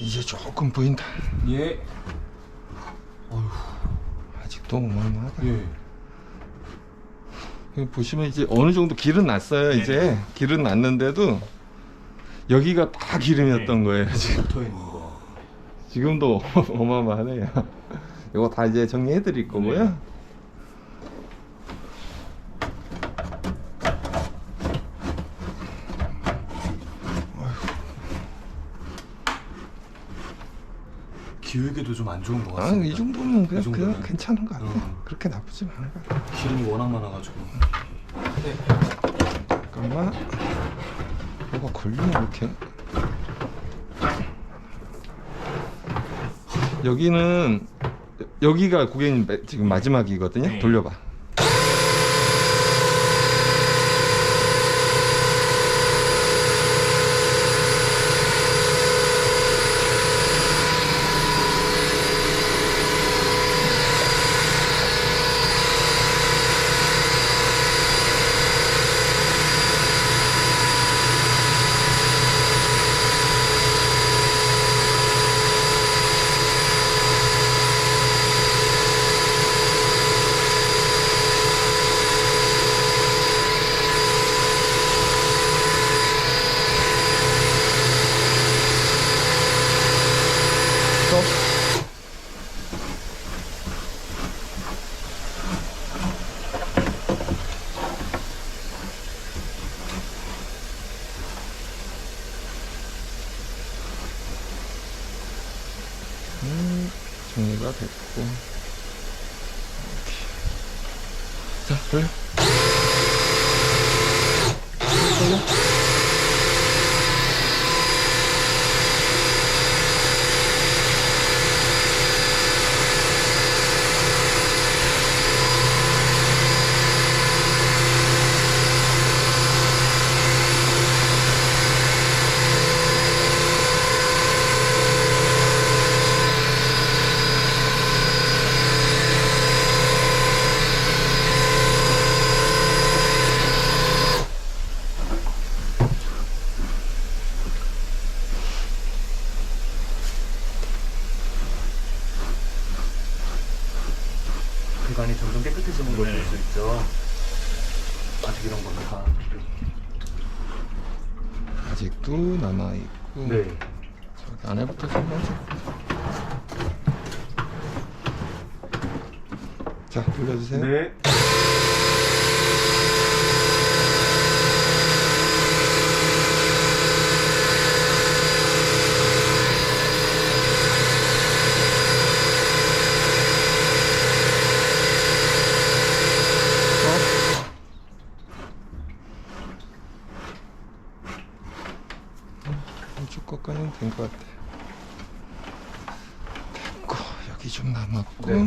이제 조금 보인다. 예. 아직도 어마어마하다. 예. 보시면 이제 어느 정도 길은 났어요. 이제 길은 났는데도 여기가 다 기름이었던 거예요. 지금. 붙어 있는 거. 지금도 어마어마하네요. 이거 다 이제 정리해 드릴 거고요. 네. 기울기도 좀 안 좋은 것 아, 같습니다. 이 정도면 그냥, 이 정도면. 그냥 괜찮은 것 같아요. 음. 그렇게 나쁘진 않은 것 같아요. 기름이 워낙 많아가지고. 잠깐만. 뭐가 걸리네, 이렇게. 여기는, 여기가 고객님 매- 지금 마지막이거든요. 네. 돌려봐. 정리가 됐고. 자, 돌려. 돌려. 배관이 점점 깨끗해지는 걸 볼 수 있죠. 아직 이런 거는 다. 아직도 남아 있고. 네. 저기 안에부터 좀 보자. 자, 돌려주세요. 네. 이쪽 것까지는 된 것 같아. 됐고, 여기 좀 남았고. 네.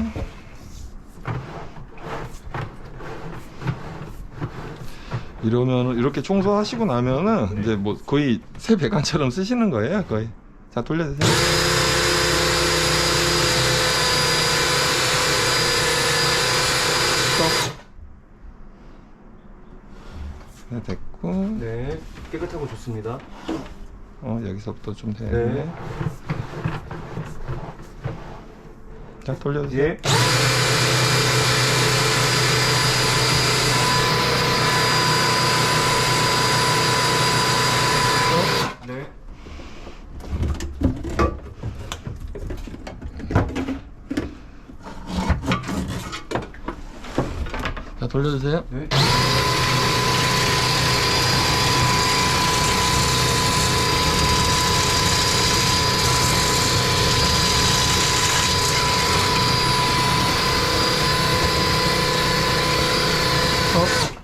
이러면 이렇게 청소하시고 나면은 네. 이제 뭐 거의 새 배관처럼 쓰시는 거예요, 거의. 자, 돌려주세요. 네, 됐고. 네. 깨끗하고 좋습니다. 어, 여기서부터 좀 되네. 네. 자, 돌려주세요. 예. 네. 자, 돌려주세요. 네. 스톱.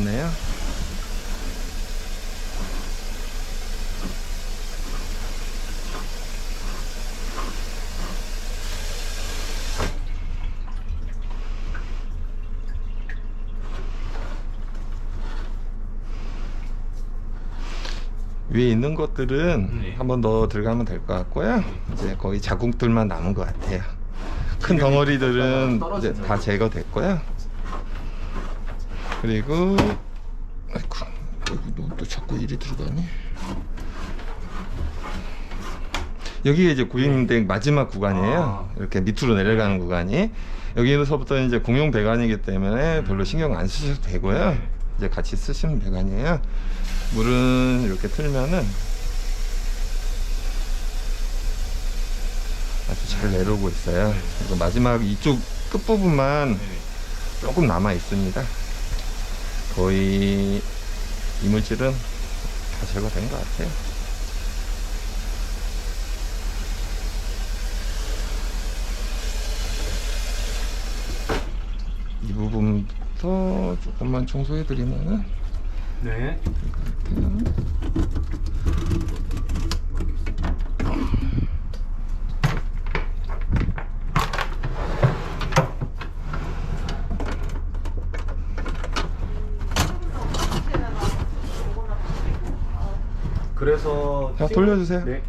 있네요. 위에 있는 것들은 네. 한번 더 들어가면 될 것 같고요. 이제 거의 자국들만 남은 것 같아요. 큰 덩어리들은 이제 다 제거됐고요. 그리고 아이고 여기 너또 자꾸 일이 들어가니? 여기가 이제 고객님댁 마지막 구간이에요. 아. 이렇게 밑으로 내려가는 구간이 여기서부터 이제 공용 배관이기 때문에 별로 신경 안 쓰셔도 되고요. 네. 이제 같이 쓰시면 배관이에요. 물은 이렇게 틀면은 아주 잘 내려오고 있어요. 그리고 마지막 이쪽 끝 부분만 네. 조금 남아 있습니다. 거의 이물질은 다 제거된 것 같아요. 이 부분부터 조금만 청소해 드리면은 네. 그래서 자, 돌려주세요. 네.